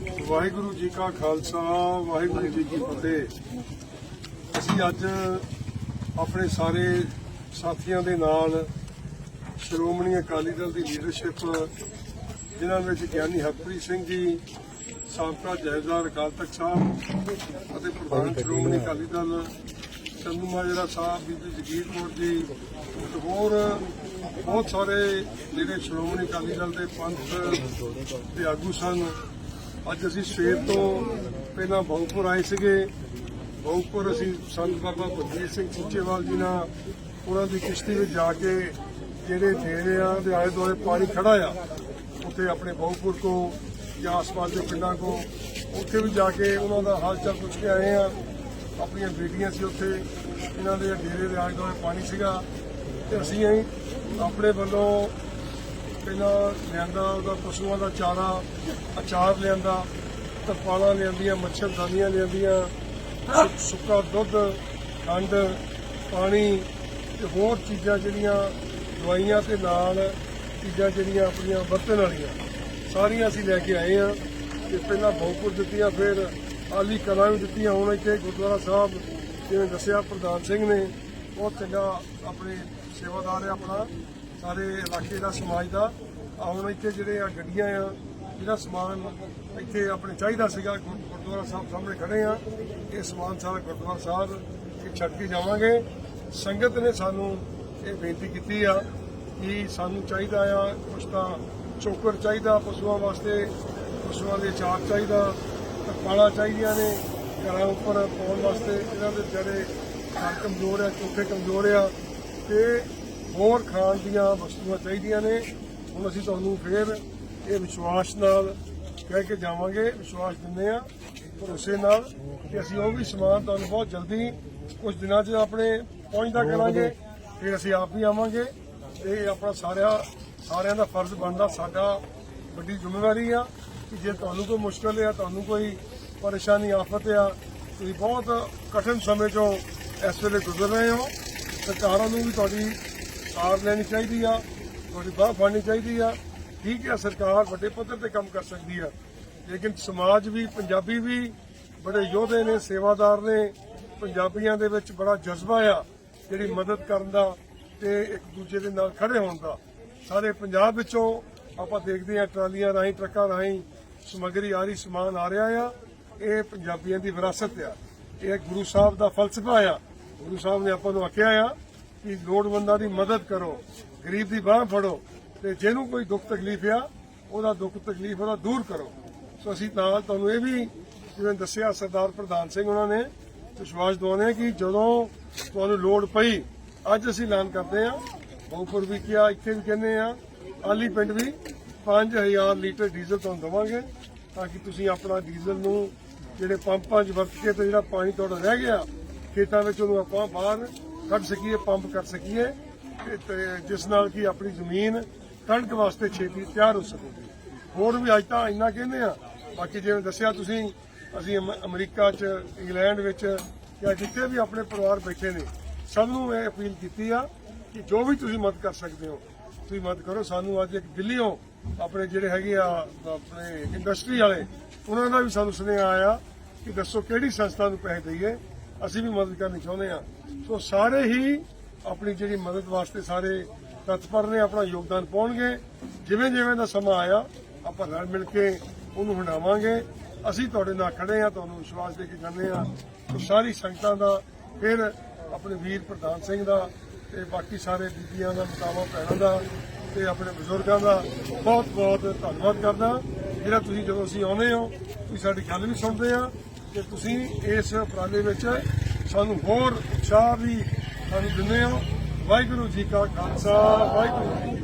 ਵਾਹਿਗੁਰੂ ਜੀ ਕਾ ਖਾਲਸਾ ਵਾਹਿਗੁਰੂ ਜੀ ਕੀ ਫਤਿਹ। ਅਸੀਂ ਅੱਜ ਆਪਣੇ ਸਾਰੇ ਸਾਥੀਆਂ ਦੇ ਨਾਲ ਸ਼੍ਰੋਮਣੀ ਅਕਾਲੀ ਦਲ ਦੀ ਲੀਡਰਸ਼ਿਪ ਜਿਨ੍ਹਾਂ ਵਿੱਚ ਗਿਆਨੀ ਹਰਪ੍ਰੀਤ ਸਿੰਘ ਜੀ ਸਾਬਕਾ ਜਥੇਦਾਰ ਅਕਾਲ ਤਖਤ ਸਾਹਿਬ ਅਤੇ ਪ੍ਰਧਾਨ ਸ਼੍ਰੋਮਣੀ ਅਕਾਲੀ ਦਲ ਚੰਦੂ ਮਾਜਰਾ ਸਾਹਿਬ ਬੀਬੀ ਜਗੀਰ ਕੌਰ ਜੀ ਤੇ ਹੋਰ ਬਹੁਤ ਸਾਰੇ ਜਿਹੜੇ ਸ਼੍ਰੋਮਣੀ ਅਕਾਲੀ ਦਲ ਦੇ ਪੰਥ ਦੇ ਆਗੂ ਸਨ ਅੱਜ ਅਸੀਂ ਸਵੇਰ ਤੋਂ ਪਹਿਲਾਂ ਬਹੁਪੁਰ ਆਏ ਸੀਗੇ। ਬਹੁਪੁਰ ਅਸੀਂ ਸੰਤ ਬਾਬਾ ਬਲਬੀਰ ਸਿੰਘ ਚੀਚੇਵਾਲ ਜੀ ਨਾਲ ਉਹਨਾਂ ਦੀ ਕਿਸ਼ਤੀ ਵਿੱਚ ਜਾ ਕੇ ਜਿਹੜੇ ਡੇਰਿਆਂ ਦੇ ਆਲੇ ਦੁਆਲੇ ਪਾਣੀ ਖੜਾ ਆ, ਉੱਥੇ ਆਪਣੇ ਬਹੁਪੁਰ ਕੋ ਜਾਂ ਆਸ-ਪਾਸ ਦੇ ਪਿੰਡਾਂ ਕੋ, ਉੱਥੇ ਵੀ ਜਾ ਕੇ ਉਹਨਾਂ ਦਾ ਹਾਲ ਚਾਲ ਪੁੱਛ ਕੇ ਆਏ ਆ। ਆਪਣੀਆਂ ਬੇਟੀਆਂ ਸੀ ਉੱਥੇ, ਇਹਨਾਂ ਦੇ ਡੇਰੇ ਦੇ ਆਲੇ ਦੁਆਲੇ ਪਾਣੀ ਸੀਗਾ ਤੇ ਅਸੀਂ ਆਪਣੇ ਵੱਲੋਂ ਪਹਿਲਾਂ ਲਿਆਂਦਾ, ਉਹਦਾ ਪਸ਼ੂਆਂ ਦਾ ਚਾਰਾ, ਅਚਾਰ ਲਿਆਂਦਾ, ਤਰਪਾਲਾਂ ਲਿਆਂਦੀਆਂ ਮੱਛਰਦਾਨੀਆਂ ਲਿਆਂਦੀਆਂ ਸੁੱਕਾ ਦੁੱਧ, ਖੰਡ, ਪਾਣੀ ਤੇ ਹੋਰ ਚੀਜ਼ਾਂ ਜਿਹੜੀਆਂ ਦਵਾਈਆਂ ਤੇ ਨਾਲ ਚੀਜ਼ਾਂ ਜਿਹੜੀਆਂ ਆਪਣੀਆਂ ਵਰਤਣ ਵਾਲੀਆਂ। ਸਾਰੀਆਂ ਅਸੀਂ ਲੈ ਕੇ ਆਏ ਆ ਤੇ ਪਹਿਲਾਂ ਬਹੁਪੁਰ ਦਿੱਤੀਆਂ, ਫਿਰ ਆਲੀ ਕਲਾਂ ਵੀ ਦਿੱਤੀਆਂ, ਹੁਣ ਇੱਥੇ ਗੁਰਦੁਆਰਾ ਸਾਹਿਬ, ਜਿਵੇਂ ਦੱਸਿਆ ਪ੍ਰਧਾਨ ਸਿੰਘ ਨੇ ਉਹ ਚੰਗਾ ਆਪਣੇ ਸੇਵਾਦਾਰ ਹੈ ਆਪਣਾ। ਸਾਰੇ ਇਲਾਕੇ ਦਾ, ਸਮਾਜ ਦਾ। ਆ ਇੱਥੇ ਜਿਹੜੇ ਆ ਗੱਡੀਆਂ ਆ, ਜਿਹੜਾ ਸਮਾਨ ਇੱਥੇ ਆਪਣੇ ਚਾਹੀਦਾ ਸੀਗਾ, ਗੁਰ- ਗੁਰਦੁਆਰਾ ਸਾਹਿਬ ਸਾਹਮਣੇ ਖੜੇ ਆ। ਇਹ ਸਮਾਨ ਸਾਰਾ ਗੁਰਦੁਆਰਾ ਸਾਹਿਬ, ਇਹ ਛੱਡ ਕੇ ਜਾਵਾਂਗੇ। ਸੰਗਤ ਨੇ ਸਾਨੂੰ ਇਹ ਬੇਨਤੀ ਕੀਤੀ ਆ ਕਿ ਸਾਨੂੰ ਚਾਹੀਦਾ ਆ ਕੁਛ ਤਾਂ ਚੋਕਰ ਚਾਹੀਦਾ ਪਸ਼ੂਆਂ ਵਾਸਤੇ, ਪਸ਼ੂਆਂ ਦੇ ਚਾਕ ਚਾਹੀਦਾ ਤਰਪਾਲਾਂ ਚਾਹੀਦੀਆਂ ਨੇ, ਘਰਾਂ ਉੱਪਰ ਪਾਉਣ ਵਾਸਤੇ। ਇਹਨਾਂ ਦੇ ਜਿਹੜੇ ਘਰ ਕਮਜ਼ੋਰ ਆ ਚੋਕੇ ਕਮਜ਼ੋਰ ਆ, ਤੇ ਹੋਰ ਖਾਣ ਦੀਆਂ ਵਸਤੂਆਂ ਚਾਹੀਦੀਆਂ ਨੇ। ਹੁਣ ਅਸੀਂ ਤੁਹਾਨੂੰ ਫੇਰ ਇਹ ਵਿਸ਼ਵਾਸ ਨਾਲ ਕਹਿ ਕੇ ਜਾਵਾਂਗੇ। ਵਿਸ਼ਵਾਸ ਦਿੰਦੇ ਆ ਭਰੋਸੇ ਨਾਲ ਕਿ ਅਸੀਂ ਉਹ ਵੀ ਸਮਾਨ ਤੁਹਾਨੂੰ ਬਹੁਤ ਜਲਦੀ ਕੁਝ ਦਿਨਾਂ 'ਚ ਆਪਣੇ ਪਹੁੰਚਦਾ ਕਰਾਂਗੇ। ਫਿਰ ਅਸੀਂ ਆਪ ਵੀ ਆਵਾਂਗੇ। ਇਹ ਆਪਣਾ ਸਾਰਿਆਂ ਸਾਰਿਆਂ ਦਾ ਫਰਜ਼ ਬਣਦਾ ਸਾਡਾ ਵੱਡੀ ਜ਼ਿੰਮੇਵਾਰੀ ਆ ਕਿ ਜੇ ਤੁਹਾਨੂੰ ਕੋਈ ਮੁਸ਼ਕਲ ਆ ਤੁਹਾਨੂੰ ਕੋਈ ਪਰੇਸ਼ਾਨੀ ਆਫਤ ਆ ਤੁਸੀਂ ਬਹੁਤ ਕਠਿਨ ਸਮੇਂ ਚੋਂ ਇਸ ਵੇਲੇ ਗੁਜ਼ਰ ਰਹੇ ਹੋ। ਸਰਕਾਰਾਂ ਨੂੰ ਵੀ ਤੁਹਾਡੀ ਸਾਰ ਲੈਣੀ ਚਾਹੀਦੀ ਆ, ਤੁਹਾਡੀ ਬਾਹ ਫੜਨੀ ਚਾਹੀਦੀ ਆ। ਠੀਕ ਹੈ ਸਰਕਾਰ ਵੱਡੇ ਪੱਧਰ ਤੇ ਕੰਮ ਕਰ ਸਕਦੀ ਆ। ਲੇਕਿਨ ਸਮਾਜ ਵੀ, ਪੰਜਾਬੀ ਵੀ ਬੜੇ ਯੋਧੇ ਨੇ, ਸੇਵਾਦਾਰ ਨੇ। ਪੰਜਾਬੀਆਂ ਦੇ ਵਿੱਚ ਬੜਾ ਜਜ਼ਬਾ ਆ, ਜਿਹੜੀ ਮਦਦ ਕਰਨ ਦਾ ਤੇ ਇੱਕ ਦੂਜੇ ਦੇ ਨਾਲ ਖੜੇ ਹੋਣ ਦਾ। ਸਾਰੇ ਪੰਜਾਬ ਵਿੱਚੋਂ ਆਪਾਂ ਦੇਖਦੇ ਆ, ਟਰਾਲੀਆਂ ਰਾਹੀਂ, ਟਰੱਕਾਂ ਰਾਹੀਂ ਸਮੱਗਰੀ ਆ ਰਹੀ, ਸਮਾਨ ਆ ਰਿਹਾ ਆ। ਇਹ ਪੰਜਾਬੀਆਂ ਦੀ ਵਿਰਾਸਤ ਆ। ਇਹ ਗੁਰੂ ਸਾਹਿਬ ਦਾ ਫਲਸਫਾ ਆ। ਗੁਰੂ ਸਾਹਿਬ ਨੇ ਆਪਾਂ ਨੂੰ ਆਖਿਆ ਆ ਕਿ ਲੋੜਵੰਦਾਂ ਦੀ ਮਦਦ ਕਰੋ, ਗਰੀਬ ਦੀ ਬਾਹ ਫੜੋ ਤੇ ਜਿਹਨੂੰ ਕੋਈ ਦੁੱਖ ਤਕਲੀਫ ਆ, ਉਹਦਾ ਦੁੱਖ ਤਕਲੀਫ ਉਹਦਾ ਦੂਰ ਕਰੋ। ਸੋ ਅਸੀਂ ਨਾਲ ਤੁਹਾਨੂੰ ਇਹ ਵੀ ਜਿਵੇਂ ਦੱਸਿਆ ਸਰਦਾਰ ਪ੍ਰਧਾਨ ਸਿੰਘ ਉਹਨਾਂ ਨੇ, ਵਿਸ਼ਵਾਸ ਦਿਵਾਉਂਦੇ ਆ ਕਿ ਜਦੋਂ ਤੁਹਾਨੂੰ ਲੋੜ ਪਈ, ਅੱਜ ਅਸੀਂ ਐਲਾਨ ਕਰਦੇ ਆ ਬਹੁਪੁਰ ਵੀ ਕਿਹਾ, ਇੱਥੇ ਵੀ ਕਹਿੰਦੇ ਆ ਆਲੀ ਪਿੰਡ ਵੀ 5000 ਲੀਟਰ ਡੀਜ਼ਲ ਤੁਹਾਨੂੰ ਦਵਾਂਗੇ ਤਾਂ ਕਿ ਤੁਸੀਂ ਆਪਣਾ ਡੀਜ਼ਲ ਨੂੰ ਜਿਹੜੇ ਪੰਪਾਂ 'ਚ ਵਰਤ ਕੇ ਤੇ ਜਿਹੜਾ ਪਾਣੀ ਤੁਹਾਡਾ ਰਹਿ ਗਿਆ, ਖੇਤਾਂ ਵਿੱਚ ਉਹਨੂੰ ਆਪਾਂ ਬਾਹਰ ਕੱਢ ਸਕੀਏ, ਪੰਪ ਕਰ ਸਕੀਏ ਜਿਸ ਨਾਲ ਕਿ ਆਪਣੀ ਜ਼ਮੀਨ ਕਣਕ ਵਾਸਤੇ ਛੇਤੀ ਤਿਆਰ ਹੋ ਸਕੇਗੀ ਹੋਰ ਵੀ ਅੱਜ ਤਾਂ ਇੰਨਾ ਕਹਿੰਦੇ ਆ। ਬਾਕੀ ਜਿਵੇਂ ਦੱਸਿਆ ਤੁਸੀਂ, ਅਸੀਂ ਅਮਰੀਕਾ 'ਚ, ਇੰਗਲੈਂਡ ਵਿੱਚ ਜਾਂ ਜਿੱਥੇ ਵੀ ਆਪਣੇ ਪਰਿਵਾਰ ਬੈਠੇ ਨੇ, ਸਭ ਨੂੰ ਇਹ ਅਪੀਲ ਕੀਤੀ ਆ ਕਿ ਜੋ ਵੀ ਤੁਸੀਂ ਮਦਦ ਕਰ ਸਕਦੇ ਹੋ, ਤੁਸੀਂ ਮਦਦ ਕਰੋ। ਸਾਨੂੰ ਅੱਜ ਇੱਕ ਦਿੱਲੀੋਂ ਆਪਣੇ ਜਿਹੜੇ ਹੈਗੇ ਆ, ਆਪਣੇ ਇੰਡਸਟਰੀ ਵਾਲੇ, ਉਹਨਾਂ ਦਾ ਵੀ ਸਾਨੂੰ ਸੁਨੇਹਾ ਆਇਆ ਕਿ ਦੱਸੋ ਕਿਹੜੀ ਸੰਸਥਾ ਨੂੰ ਪੈਸੇ ਦਈਏ ਅਸੀਂ ਵੀ ਮਦਦ ਕਰਨੀ ਚਾਹੁੰਦੇ ਆ ਸੋ ਸਾਰੇ ਹੀ ਆਪਣੀ ਜਿਹੜੀ ਮਦਦ ਵਾਸਤੇ ਸਾਰੇ ਤਤਪਰ ਨੇ, ਆਪਣਾ ਯੋਗਦਾਨ ਪਾਉਣਗੇ। ਜਿਵੇਂ ਜਿਵੇਂ ਦਾ ਸਮਾਂ ਆਇਆ, ਆਪਾਂ ਰਲ ਮਿਲ ਕੇ ਉਹਨੂੰ ਹੰਡਾਵਾਂਗੇ ਅਸੀਂ ਤੁਹਾਡੇ ਨਾਲ ਖੜੇ ਆ ਤੁਹਾਨੂੰ ਵਿਸ਼ਵਾਸ ਦੇ ਕੇ ਜਾਂਦੇ ਆ ਸਾਰੀ ਸੰਗਤਾਂ ਦਾ, ਫਿਰ ਆਪਣੇ ਵੀਰ ਪ੍ਰਧਾਨ ਸਿੰਘ ਦਾ ਤੇ ਬਾਕੀ ਸਾਰੇ ਬੀਬੀਆਂ ਦਾ, ਮਤਾਵਾ, ਭੈਣਾਂ ਦਾ ਤੇ ਆਪਣੇ ਬਜ਼ੁਰਗਾਂ ਦਾ ਬਹੁਤ ਬਹੁਤ ਧੰਨਵਾਦ ਕਰਦਾ। ਜਿਹੜਾ ਤੁਸੀਂ ਜਦੋਂ ਅਸੀਂ ਆਉਂਦੇ ਹੋ, ਤੁਸੀਂ ਸਾਡੀ ਗੱਲ ਵੀ ਸੁਣਦੇ ਆ। ਤੇ ਤੁਸੀਂ ਇਸ ਉਪਰਾਲੇ ਵਿੱਚ ਸਾਨੂੰ ਹੋਰ ਉਤਸ਼ਾਹ ਵੀ ਸਾਨੂੰ ਦਿੰਦੇ ਹੋ। ਵਾਹਿਗੁਰੂ ਜੀ ਕਾ ਖਾਲਸਾ, ਵਾਹਿਗੁਰੂ ਜੀ